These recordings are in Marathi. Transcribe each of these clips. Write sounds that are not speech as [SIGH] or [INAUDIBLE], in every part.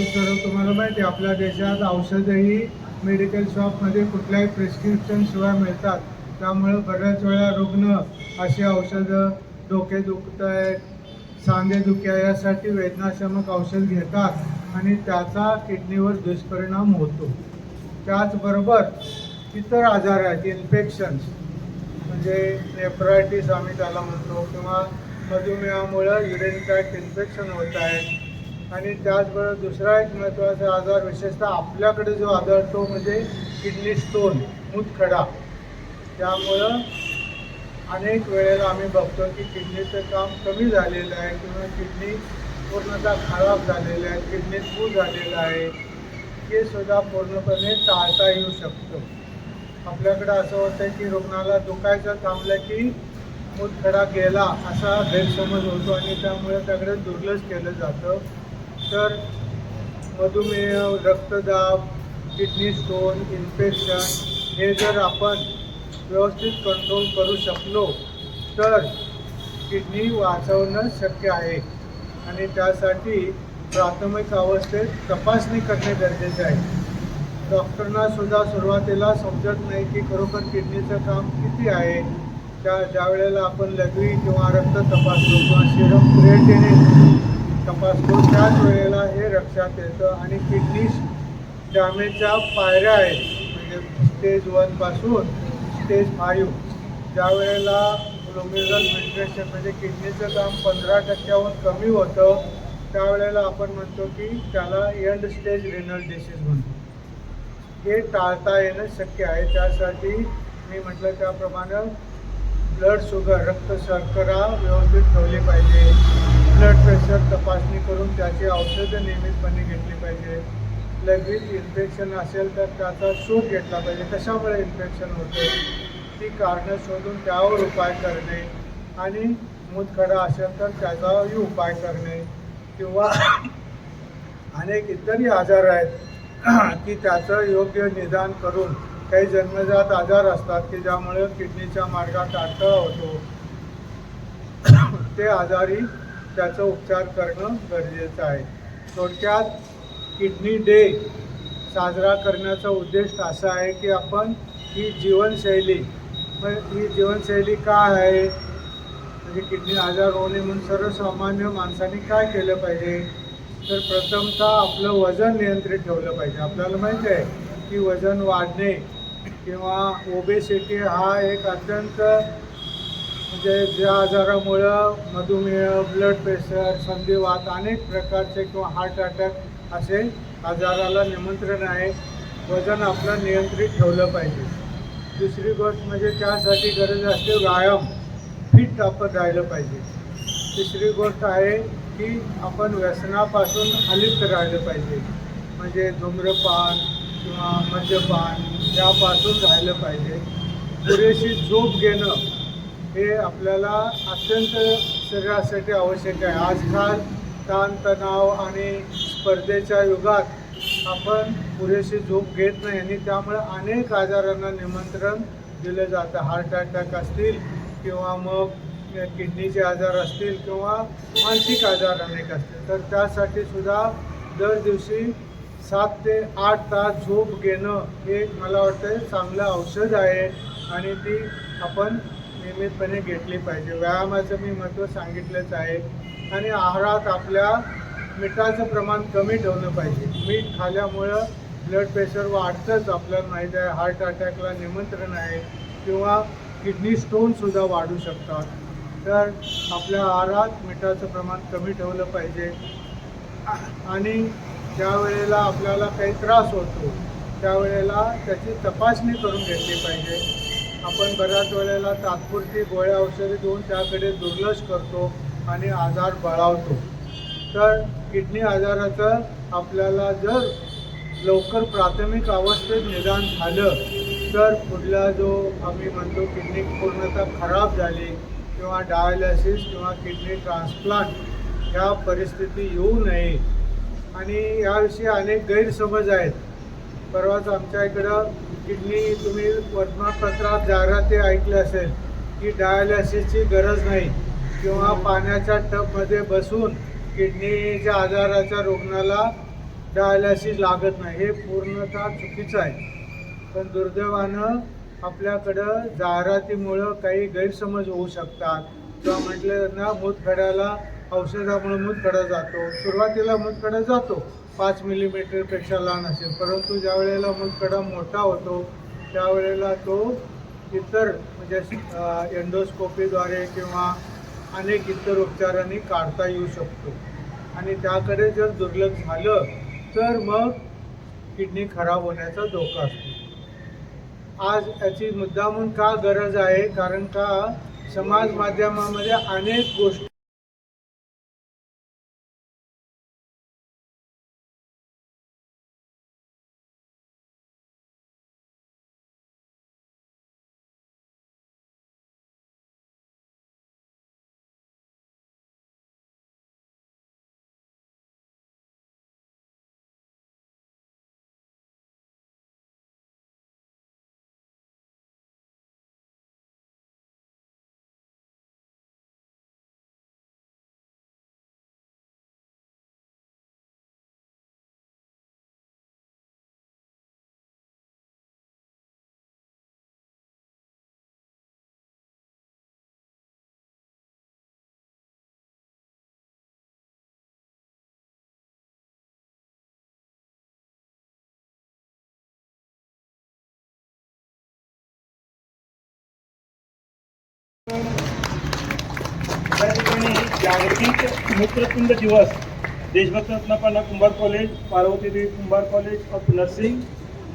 आजकाल तुम्हाला माहिती आहे आपल्या देशात औषधंही मेडिकल शॉपमध्ये कुठल्याही प्रिस्क्रिप्शन शिवाय मिळतात. त्यामुळे बऱ्याच वेळा रुग्ण अशी औषधं डोके दुखत आहेत सांधे यासाठी वेदनाशमक औषध घेतात आणि त्याचा किडनीवर दुष्परिणाम होतो. त्याचबरोबर इतर आजार आहेत इन्फेक्शन्स म्हणजे नेफ्रायटिस आम्ही त्याला म्हणतो किंवा मधुमेहामुळं युरिन ट्रॅक्ट इन्फेक्शन होत आहे आणि त्याचबरोबर दुसरा एक महत्त्वाचा आजार विशेषतः आपल्याकडे जो आढळतो म्हणजे किडनी स्टोन मूतखडा. त्यामुळं अनेक वेळेला आम्ही बघतो की किडनीचं काम कमी झालेलं आहे किंवा किडनी पूर्णतः खराब झालेलं आहे किडनी फू झालेलं आहे. हे सुद्धा पूर्णपणे टाळता येऊ शकतं. आपल्याकडं असं होतं की रुग्णाला दुखायचं थांबलं की मूतखडा गेला असा गैरसमज होतो आणि त्यामुळे त्याकडे दुर्लक्ष केलं जातं. तर मधुमेह रक्तदाब किडनी स्टोन इन्फेक्शन हे जर आपण व्यवस्थित कंट्रोल करू शकलो तर किडनी वाचवणं शक्य आहे. आणि त्यासाठी प्राथमिक अवस्थेत तपासणी करणे गरजेचे आहे. डॉक्टरना सुद्धा सुरुवातीला समजत नाही की खरोखर किडनीचं काम किती आहे. त्या ज्या वेळेला आपण लघवी किंवा रक्त तपासतो किंवा सिरम क्रिएटिनिन तपासतो. त्याच वेळेला हे लक्षात येतं आणि किडनी डॅमेजच्या पायऱ्या आहेत. म्हणजे स्टेज वनपासून स्टेज फाईव्ह ज्या वेळेला ग्लोमेरल फिल्ट्रेशन म्हणजे किडनीचं काम पंधरा टक्क्याहून कमी होतं त्यावेळेला आपण म्हणतो की त्याला एंड स्टेज रेनल डिसीज म्हणतो. हे टाळता येणं शक्य आहे. त्यासाठी मी म्हटलं त्याप्रमाणे ब्लड शुगर रक्त शर्करा व्यवस्थित ठेवली पाहिजे. ब्लड प्रेशर तपासणी करून त्याची औषधं नियमितपणे घेतली पाहिजे. लगेच इन्फेक्शन असेल तर त्याचा शोध घेतला पाहिजे. कशामुळे इन्फेक्शन होते ती कारणं शोधून त्यावर उपाय करणे आणि मूतखडा असेल तर त्याचाही उपाय करणे किंवा अनेक इतरही आजार आहेत [CLEARS THROAT] की त्याचं योग्य निदान करून काही जन्मजात आजार असतात की ज्यामुळे किडनीच्या मार्गात अडथळा होतो. [CLEARS THROAT] ते आजारी त्याचा उपचार करणं गरजेचं आहे. थोडक्यात किडनी डे साजरा करण्याचा उद्देश असा आहे की आपण ही जीवनशैली ही जीवनशैली काय आहे? म्हणजे किडनी आजार होणे म्हणून सर्वसामान्य माणसाने काय केलं पाहिजे? तर प्रथमतः आपलं वजन नियंत्रित ठेवलं पाहिजे. आपल्याला माहिती आहे की वजन वाढणे किंवा ओबेसिटी हा एक अत्यंत म्हणजे ज्या आजारामुळं मधुमेह ब्लड प्रेशर संधिवात अनेक प्रकारचे किंवा हार्ट अटॅक असे आजाराला निमंत्रण आहे. वजन आपलं नियंत्रित ठेवलं पाहिजे. दुसरी गोष्ट म्हणजे त्यासाठी गरज असते व्यायाम. फिट आपण राहिलं पाहिजे. तिसरी गोष्ट आहे की आपण व्यसनापासून अलिप्त राहिलं पाहिजे. म्हणजे धूम्रपान किंवा मद्यपान यापासून राहिलं पाहिजे. पुरेशी झोप घेणं हे आपल्याला अत्यंत शरीरासाठी आवश्यक आहे. आजकाल ताणतणाव आणि स्पर्धेच्या युगात आपण पुरेशी झोप घेत नाही आणि त्यामुळे अनेक आजारांना निमंत्रण दिलं जातं. हार्ट अटॅक असतील किंवा मग किडनीचे आजार असतील किंवा मानसिक आजार अनेक असतील. तर त्यासाठी सुद्धा दर दिवशी सात ते आठ तास झोप घेणं हे मला वाटतं चांगलं औषध आहे आणि ती आपण नियमितपणे घेतली पाहिजे. व्यायामाचं मी महत्त्व सांगितलंच आहे. आणि आहारात आपल्या मिठाचं प्रमाण कमी ठेवलं पाहिजे. मीठ खाल्यामुळं ब्लड प्रेशर वाढतंच आपल्याला माहीत आहे हार्ट अटॅकला निमंत्रण आहे किंवा किडनी स्टोनसुद्धा वाढू शकतात. तर आपल्या आहारात मिठाचं प्रमाण कमी ठेवलं पाहिजे. आणि ज्या वेळेला आपल्याला काही त्रास होतो त्यावेळेला त्याची तपासणी करून घेतली पाहिजे. आपण बऱ्याच वेळेला तात्पुरती गोळ्या औषधे देऊन त्याकडे दुर्लक्ष करतो आणि आजार बळावतो. तर किडनी आजाराचं आपल्याला जर लवकर प्राथमिक अवस्थेत निदान झालं तर पुढला जो आम्ही म्हणतो किडनी पूर्णतः खराब झाली किंवा डायलिसिस किंवा किडनी ट्रान्सप्लांट ह्या परिस्थिती येऊ नये. आणि याविषयी अनेक गैरसमज आहेत. परवाच आमच्या इकडं किडनी तुम्ही वर्तमानपत्रात जाहिराती ऐकली असेल की डायलिसिसची गरज नाही. किंवा पाण्याच्या टबमध्ये बसून किडनीच्या आजाराच्या रुग्णाला डायलायसिस लागत नाही. हे पूर्णतः चुकीचं आहे. पण दुर्दैवानं आपल्याकडं जाहिरातीमुळं काही गैरसमज होऊ शकतात. किंवा म्हटलं ना मूतखड्याला औषधामुळे मूतखडा जातो. सुरुवातीला मूतखडा जातो. पाच मिलीमीटरपेक्षा लहान असेल. परंतु ज्या वेळेला मुलकडा मोठा होतो त्यावेळेला तो इतर म्हणजे एंडोस्कोपीद्वारे किंवा अनेक इतर उपचारांनी काढता येऊ शकतो. आणि त्याकडे जर दुर्लक्ष झालं तर मग किडनी खराब होण्याचा धोका असतो. आज याची मुद्दामून का गरज आहे? कारण का समाज माध्यमामध्ये अनेक गोष्टी जागतिक मूत्रपिंड दिवस देशभक्त रत्नापांना Kumbhar college Parvatidevi Kumbhar college of nursing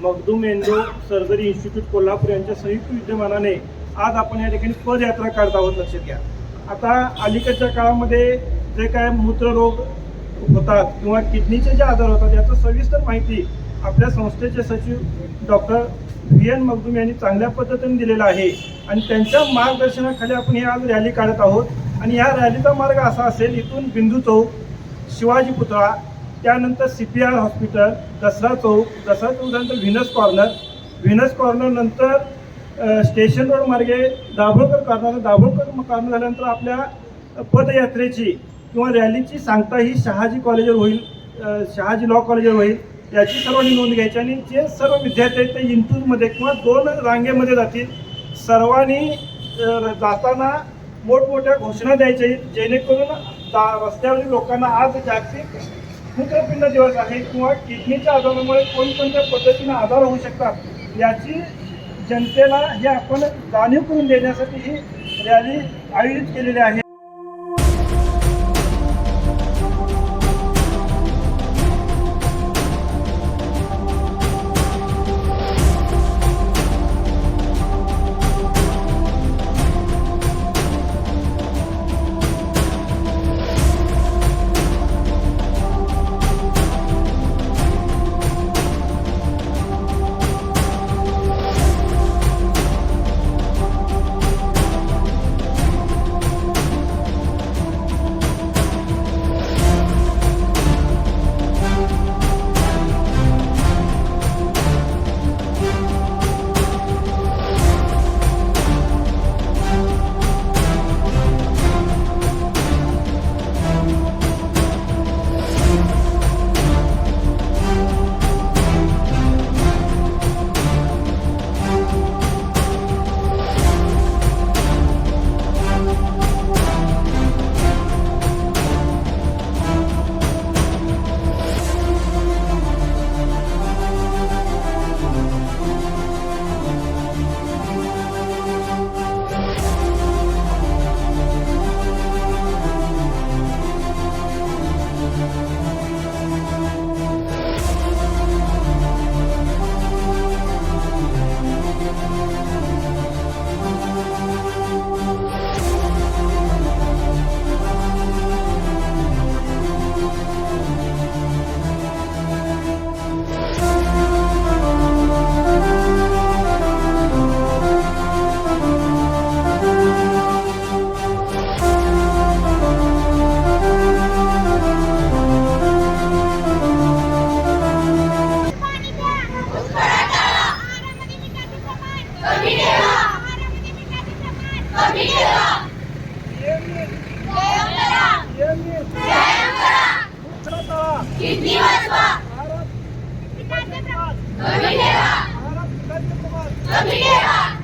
Magdum endo surgery institute Kolhapur यांच्या संयुक्त विद्यमानाने आज आपण या ठिकाणी पदयात्रा काढत आहोत लक्षात घ्या. आता अलीकडच्या काळामध्ये जे काय मूत्ररोग होतात किंवा किडनीचे जे आजार होतात याचं सविस्तर माहिती आपल्या संस्थेचे सचिव डॉक्टर व्ही एन मगदूम यांनी चांगल्या पद्धतीने दिलेलं आहे. आणि त्यांच्या मार्गदर्शनाखाली आपण ही आज रॅली काढत आहोत. आणि या रॅलीचा मार्ग असा असेल इथून बिंदू चौक शिवाजी पुतळा त्यानंतर C P R hospital Dasara चौक दसरा चौकानंतर व्हिनस कॉर्नर व्हिनस कॉर्नर नंतर स्टेशन रोड मार्गे दाभोळकर कॉर्नर. दाभोळकर कॉर्नर झाल्यानंतर आपल्या पदयात्रेची किंवा रॅलीची सांगता ही शहाजी कॉलेजवर होईल शहाजी लॉ कॉलेजवर होईल. याची सर्वांनी नोंद घ्यायची आणि जे सर्व विद्यार्थी आहेत ते इंटूरमध्ये किंवा दोन रांगेमध्ये जातील. सर्वांनी जाताना मोठमोठ्या घोषणा द्यायच्या आहेत जेणेकरून दा- रस्त्यावरील लोकांना आज जागतिक मूत्रपिंड दिवस आहे किंवा किडनीच्या आजारामुळे कोणकोणत्या पद्धतीने आजार होऊ शकतात याची जनतेला हे आपण जाणीव करून देण्यासाठी ही रॅली आयोजित केलेली आहे. कमी ठेवा.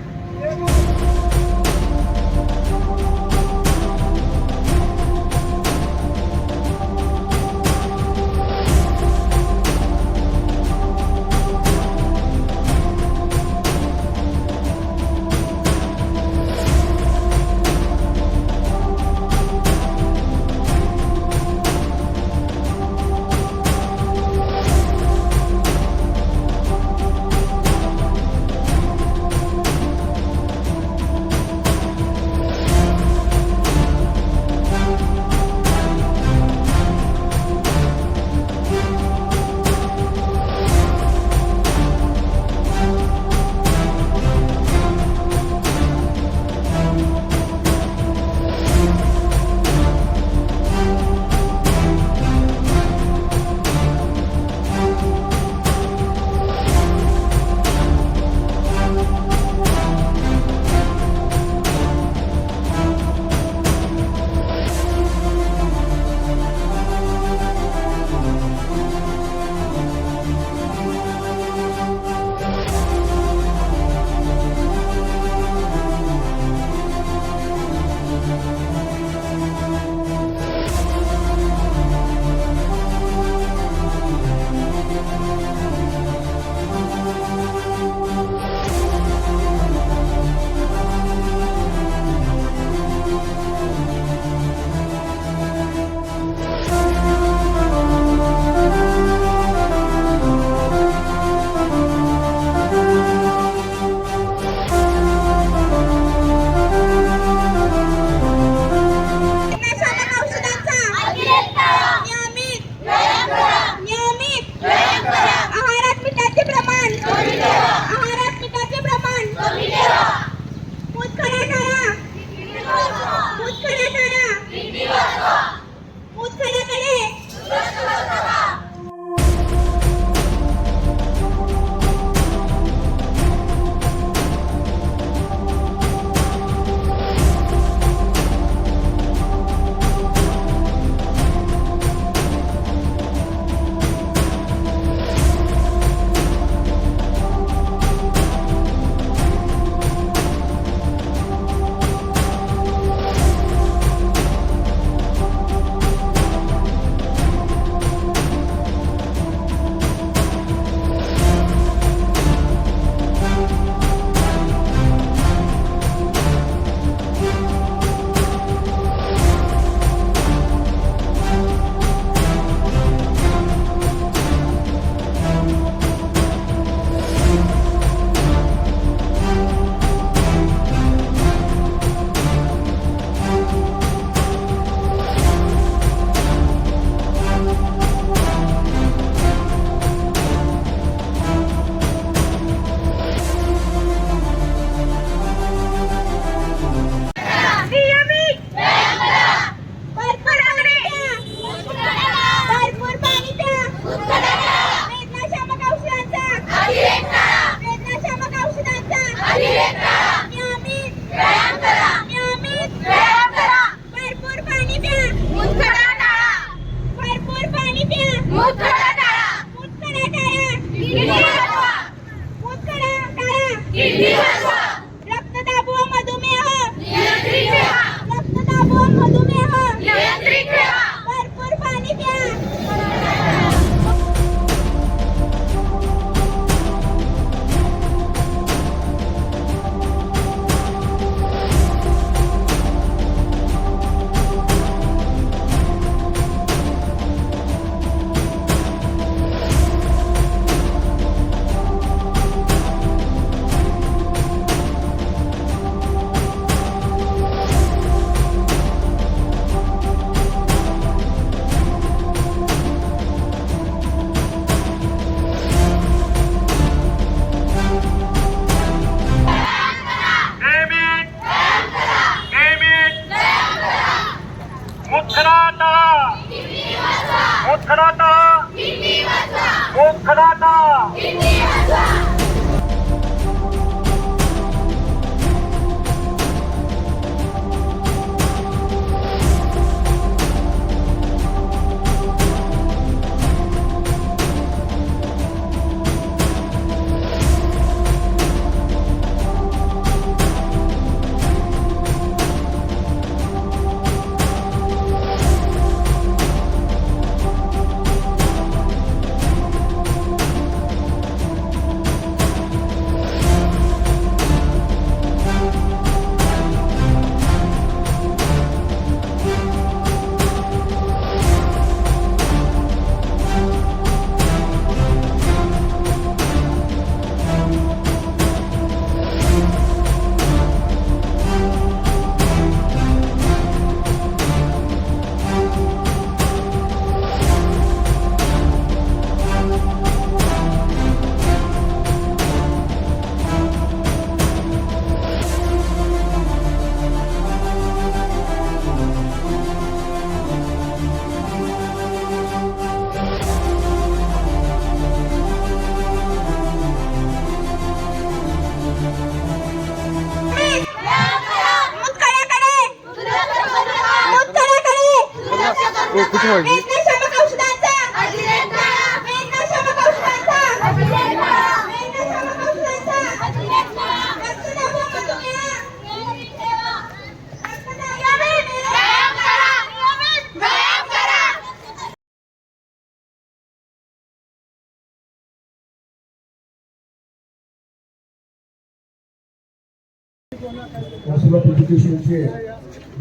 काउन्सिल ऑफ एज्युकेशनचे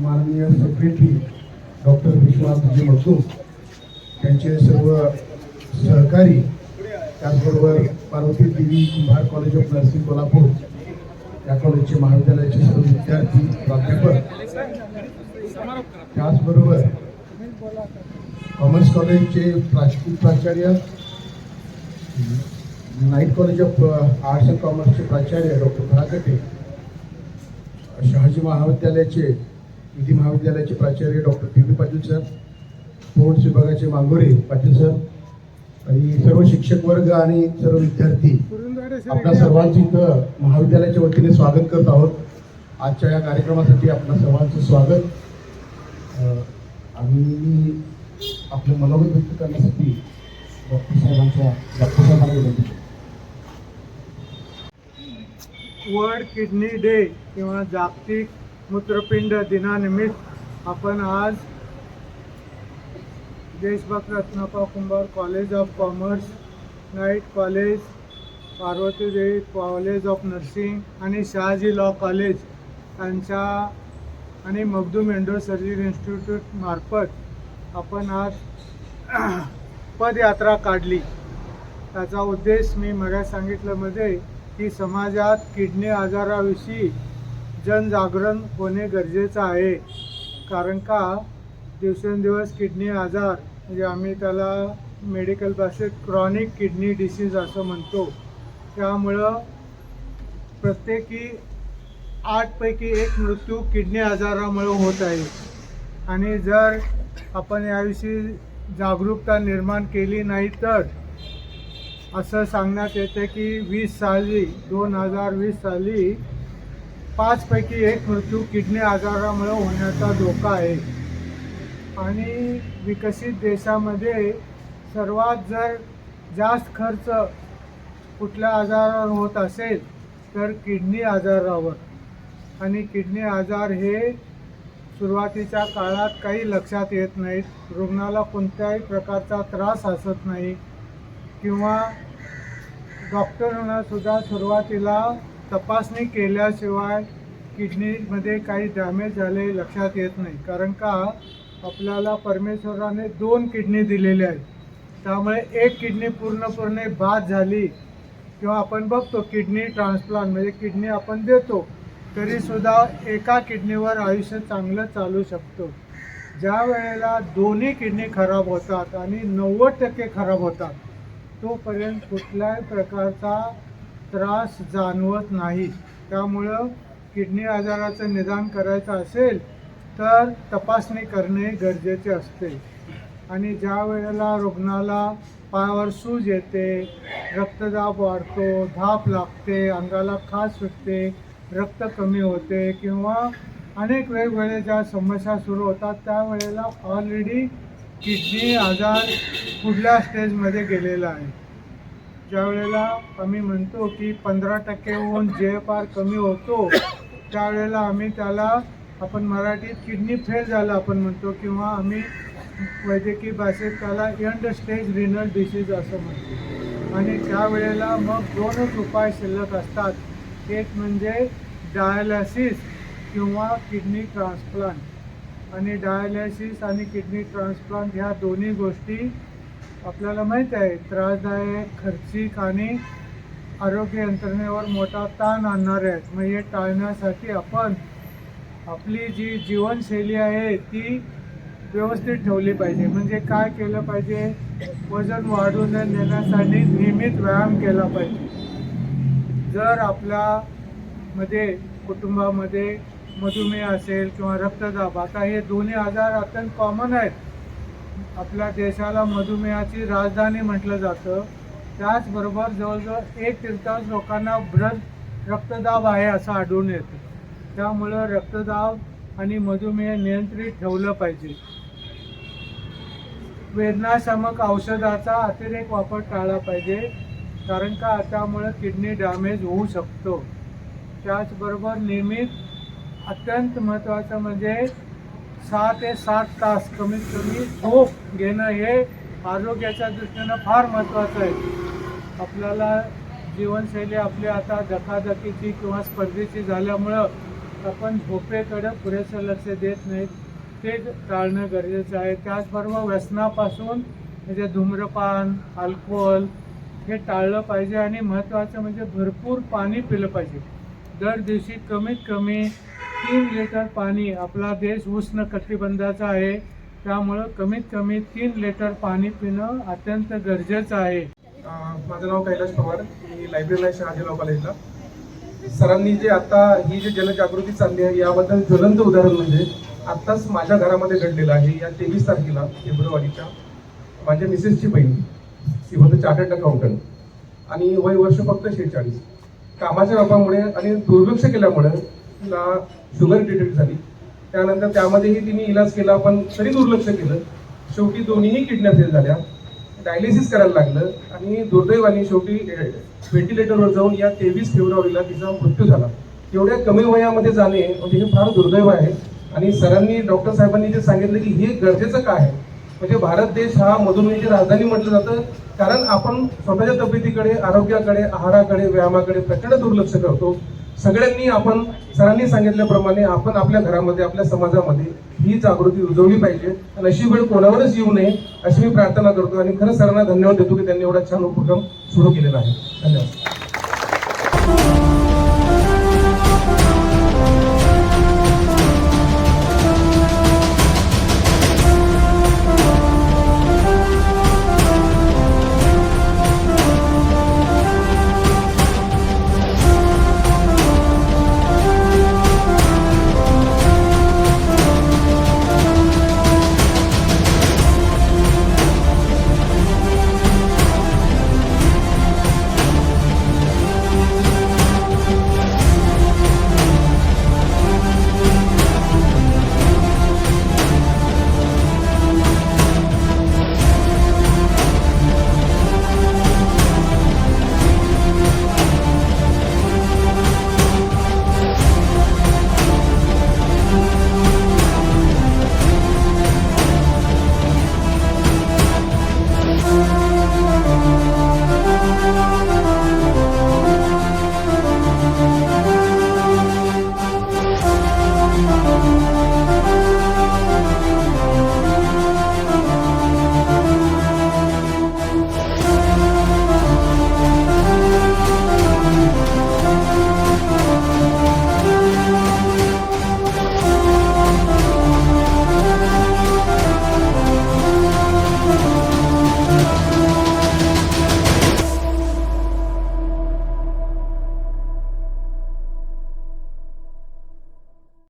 माननीय secretary doctor Vishwanath G Magdum त्यांचे सर्व सहकारी त्याचबरोबर Parvati Devi Kumbhar college of nursing Kolhapur या कॉलेजचे महाविद्यालयाचे सर्व विद्यार्थी प्राध्यापक त्याचबरोबर कॉमर्स कॉलेजचे प्राचीन प्राचार्य night college of arts and कॉमर्सचे प्राचार्य डॉक्टर भराकटे शहाजी महाविद्यालयाचे विधी महाविद्यालयाचे प्राचार्य doctor P B Patil sir sports विभागाचे मांगोरे पाटील सर आणि सर्व शिक्षक वर्ग आणि सर्व विद्यार्थी. आपल्या सर्वांचं इथं महाविद्यालयाच्या वतीने स्वागत करत आहोत. आजच्या या कार्यक्रमासाठी आपल्या सर्वांचं स्वागत. आम्ही आणि आपलं मनोगत व्यक्त करण्यासाठी डॉक्टर साहेबांच्या डॉक्टर साहेबांना विनंती वर्ल्ड किडनी डे किंवा जागतिक मूत्रपिंड दिनानिमित्त आपण आज देशभक्त Ratnappa Kumbhar college of commerce night college Parvatidevi college of nursing आणि शहाजी लॉ कॉलेज यांच्या आणि मगदूम एंडो सर्जरी इन्स्टिट्यूट मार्फत आपण आज [CLEARS THROAT] पदयात्रा काढली. त्याचा उद्देश मी मग सांगितलं मध्ये की समाजात किडनी आजाराविषयी जनजागरण होणे गरजेचं आहे. कारण का? दिवसेंदिवस किडनी आजार म्हणजे आम्ही त्याला मेडिकल भाषेत क्रॉनिक किडनी डिसीज असं म्हणतो. त्यामुळं प्रत्येकी आठपैकी एक मृत्यू किडनी आजारामुळे होत आहे. आणि जर आपण याविषयी जागरूकता निर्माण केली नाही तर असं सांगण्यात येतं की वीस साली दोन हजार वीस साली पाचपैकी एक मृत्यू किडनी आजारामुळे होण्याचा धोका आहे. आणि विकसित देशामध्ये सर्वात जर जास्त खर्च कुठल्या आजारावर होत असेल तर किडनी आजारावर. आणि किडनी आजार हे सुरुवातीच्या काळात काही लक्षात येत नाहीत. रुग्णाला कोणत्याही प्रकारचा त्रास असत नाही. किंवा डॉक्टरांनासुद्धा सुरुवातीला तपासणी केल्याशिवाय किडनीमध्ये काही डॅमेज झाले लक्षात येत नाही. कारण का? आपल्याला परमेश्वराने दोन किडनी दिलेल्या आहेत. त्यामुळे एक किडनी पूर्णपणे बाद झाली. किंवा आपण बघतो किडनी ट्रान्सप्लांट म्हणजे किडनी आपण देतो तरीसुद्धा एका किडनीवर आयुष्य चांगलं चालू शकतो. ज्या वेळेला दोन्ही किडनी खराब होतात आणि नव्वद टक्के खराब होतात तोपर्यंत कुठल्याही प्रकारचा त्रास जाणवत नाही. त्यामुळं किडनी आजाराचं निदान करायचं असेल तर तपासणी करणे गरजेचे असते. आणि ज्या वेळेला रुग्णाला पायावर सूज येते रक्तदाब वाढतो धाप लागते अंगाला खास सुटते रक्त कमी होते किंवा अनेक वेगवेगळ्या ज्या समस्या सुरू होतात त्यावेळेला ऑलरेडी किडनी आजार पुढल्या स्टेजमध्ये गेलेला आहे. ज्या वेळेला आम्ही म्हणतो की पंधरा टक्केहून जे एफ आर कमी होतो त्यावेळेला आम्ही त्याला आपण मराठीत किडनी फेल झालं आपण म्हणतो किंवा आम्ही वैद्यकीय भाषेत त्याला एंड स्टेज रिनल डिसीज असं म्हणतो. आणि त्यावेळेला मग दोनच उपाय शिल्लक असतात. एक म्हणजे डायलॅसिस किंवा किडनी ट्रान्सप्लांट आणि डायलॅसिस आणि किडनी ट्रान्सप्लांट ह्या दोन्ही गोष्टी आपल्याला माहीत आहे त्रासदायक खर्चिक आणि आरोग्य यंत्रणेवर मोठा ताण आणणारे आहेत. मग हे टाळण्यासाठी आपण आपली जी जीवनशैली आहे ती व्यवस्थित ठेवली पाहिजे. म्हणजे काय केलं पाहिजे? वजन वाढून नेण्यासाठी नियमित व्यायाम केला पाहिजे. जर आपल्यामध्ये कुटुंबामध्ये मधुमेह असेल किंवा रक्तदाब आता हे दोन्ही आजार अत्यंत कॉमन आहेत. आपल्या देशाला मधुमेहाची राजधानी म्हटलं जातं. त्याचबरोबर जवळजवळ एक तीर्थांश लोकांना ब्लड रक्तदाब आहे असं आढळून येतं. त्यामुळं रक्तदाब आणि मधुमेह नियंत्रित ठेवलं पाहिजे. वेदनाशामक औषधाचा अतिरेक वापर टाळला पाहिजे कारण का? त्यामुळं किडनी डॅमेज होऊ शकतो. त्याचबरोबर नियमित अत्यंत महत्त्वाचं म्हणजे सहा ते सात तास कमीत कमी झोप घेणं हे आरोग्याच्या दृष्टीनं फार महत्त्वाचं आहे. आपल्याला जीवनशैली आपली आता धकाधकीची किंवा स्पर्धेची झाल्यामुळं आपण झोपेकडे पुरेसं लक्ष देत नाहीत ते टाळणं गरजेचं आहे. त्याचबरोबर व्यसनापासून म्हणजे धूम्रपान अल्कोहोल हे टाळलं पाहिजे आणि महत्त्वाचं म्हणजे भरपूर पाणी पिलं पाहिजे. दर दिवशी कमीत कमी तीन लिटर पाणी आपला देश उष्ण कटिबंधाचा आहे. त्यामुळं कमीत कमी तीन लिटर पाणी पिणं अत्यंत गरजेचं आहे. माझं नाव कैलाश पवार. मी लायब्ररीला आहे शहाजीराव कॉलेजला. सरांनी जे आता ही जी जनजागृती चालली आहे याबद्दल ज्वलंत उदाहरण म्हणजे आत्ताच माझ्या घरामध्ये घडलेलं आहे. या तेवीस तारखेला फेब्रुवारीच्या माझ्या मिसेसची बहीण ती चार्टर्ड अकाउंटंट. आणि वय वर्ष फक्त शेहेचाळीस. कामाच्या अभावामुळे आणि दुर्लक्ष केल्यामुळे तिला शुगर डिटेक्ट झाली. त्यानंतर त्यामध्येही तिने इलाज केला पण तरी दुर्लक्ष केलं. शेवटी दोन्हीही किडन्या फेल झाल्या. डायलिसिस करायला लागलं आणि दुर्दैवाने शेवटी व्हेंटिलेटरवर जाऊन या तेवीस फेब्रुवारीला तिचा मृत्यू झाला. एवढ्या कमी वयामध्ये जाणे म्हणजे हे फार दुर्दैव आहे. आणि सरांनी डॉक्टर साहेबांनी जे सांगितलं की हे गरजेचं काय आहे? म्हणजे भारत देश हा मधुमेहीची राजधानी म्हटलं जातं. कारण आपण स्वतःच्या तब्येतीकडे आरोग्याकडे आहाराकडे व्यायामाकडे प्रचंड दुर्लक्ष करतो. सगळ्यांनी आपण सरांनी सांगितल्याप्रमाणे आपण आपल्या घरामध्ये आपल्या समाजामध्ये ही जागृती रुजवली पाहिजे. आणि अशी वेळ कोणावरच येऊ नये अशी मी प्रार्थना करतो. आणि खरंच सरांना धन्यवाद देतो की त्यांनी एवढा छान उपक्रम सुरू केलेला आहे. धन्यवाद.